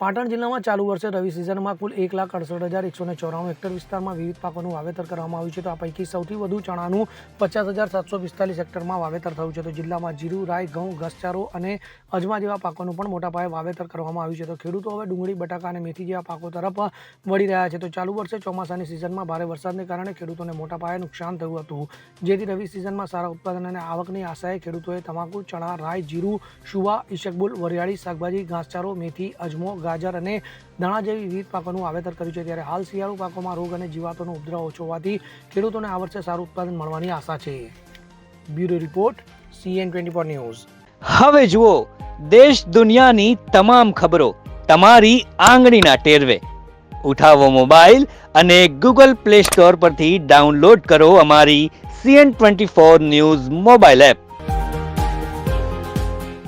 પાટણ જિલ્લામાં ચાલુ વર્ષે રવિ સિઝનમાં કુલ એક લાખ અડસઠ હજાર એકસો ને ચોરાણું હેક્ટર વિસ્તારમાં વિવિધ પાકોનું વાવેતર કરવામાં આવ્યું છે. તો આ પૈકી સૌથી વધુ ચણાનું પચાસ હજાર સાતસો પિસ્તાલીસ હેક્ટરમાં વાવેતર થયું છે. તો જિલ્લામાં જીરું રાય ઘઉં ઘસચારો અને અજમા જેવા પાકોનું પણ મોટા પાયે વાવેતર કરવામાં આવ્યું છે. તો ખેડૂતો હવે ડુંગળી, બટાકા અને મેથી જેવા પાકો તરફ વળી રહ્યા છે. તો ચાલુ વર્ષે ચોમાસાની સિઝનમાં ભારે વરસાદને કારણે ખેડૂતોને મોટા પાયે નુકસાન થયું હતું. જેથી રવિ સિઝનમાં સારા ઉત્પાદન અને આવકની આશાએ ખેડૂતોએ તમાકુ, ચણા રાય જીરું, શુવા, ઈશકબુલ, વરિયાળી, શાકભાજી ઘાસચારો મેથી, અજમો ગાજર અને ધાણા જેવી વિવિધ પાકોનું વાવેતર કર્યું છે. ત્યારે હાલ શિયાળુ પાકોમાં રોગ અને જીવાતોનો ઉપદ્રવ ઓછો હોવાથી ખેડૂતોને આ વર્ષે સારું ઉત્પાદન મળવાની આશા છે. Bureau report CN twenty four news. હવે જુઓ, દેશ દુનિયાની તમામ ખબરો તમારી આંગળીના ટેરવે. ઉઠાવો મોબાઈલ અને ગૂગલ પ્લે સ્ટોર પરથી ડાઉનલોડ કરો અમારી CN twenty four news mobile app.